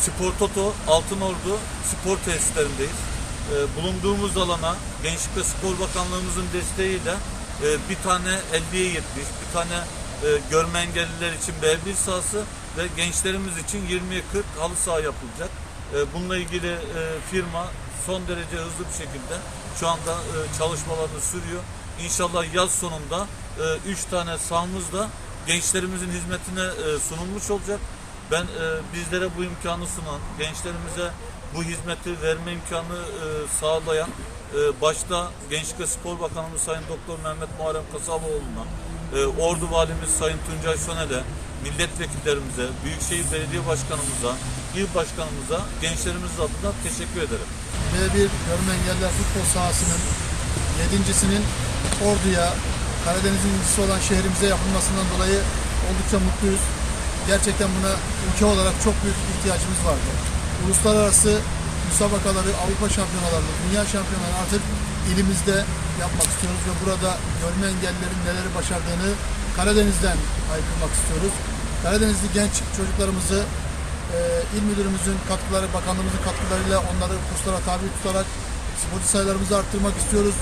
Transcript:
Spor Toto Altınordu spor tesislerindeyiz. E, bulunduğumuz alana Gençlik ve Spor Bakanlığımızın desteğiyle e, bir tane 50'ye 70, bir tane e, görme engelliler için B1 sahası ve gençlerimiz için 20'ye 40 halı saha yapılacak. E, bununla ilgili e, firma son derece hızlı bir şekilde şu anda e, çalışmalarını sürüyor. İnşallah yaz sonunda 3 tane sahamız da gençlerimizin hizmetine e, sunulmuş olacak. Ben e, bizlere bu imkanı sunan, gençlerimize bu hizmeti verme imkanı e, sağlayan e, başta Gençlik ve Spor Bakanımız Sayın Doktor Mehmet Muharrem Kasaboğlu'na, e, Ordu Valimiz Sayın Tuncay Sönel'e, milletvekillerimize, Büyükşehir Belediye Başkanımıza, il başkanımıza, gençlerimiz adına teşekkür ederim. B1 Görme Engelliler Futbol sahasının yedincisinin Ordu'ya, Karadeniz'in incisi olan şehrimize yapılmasından dolayı oldukça mutluyuz. Gerçekten buna ülke olarak çok büyük ihtiyacımız vardı. Uluslararası müsabakaları, Avrupa şampiyonalarını, dünya şampiyonalarını artık ilimizde yapmak istiyoruz ve burada görme engellilerin neleri başardığını Karadeniz'den haykırmak istiyoruz. Karadenizli genç çocuklarımızı e, il müdürümüzün katkıları, bakanlığımızın katkılarıyla onları kurslara tabi tutarak sporcu sayılarımızı arttırmak istiyoruz.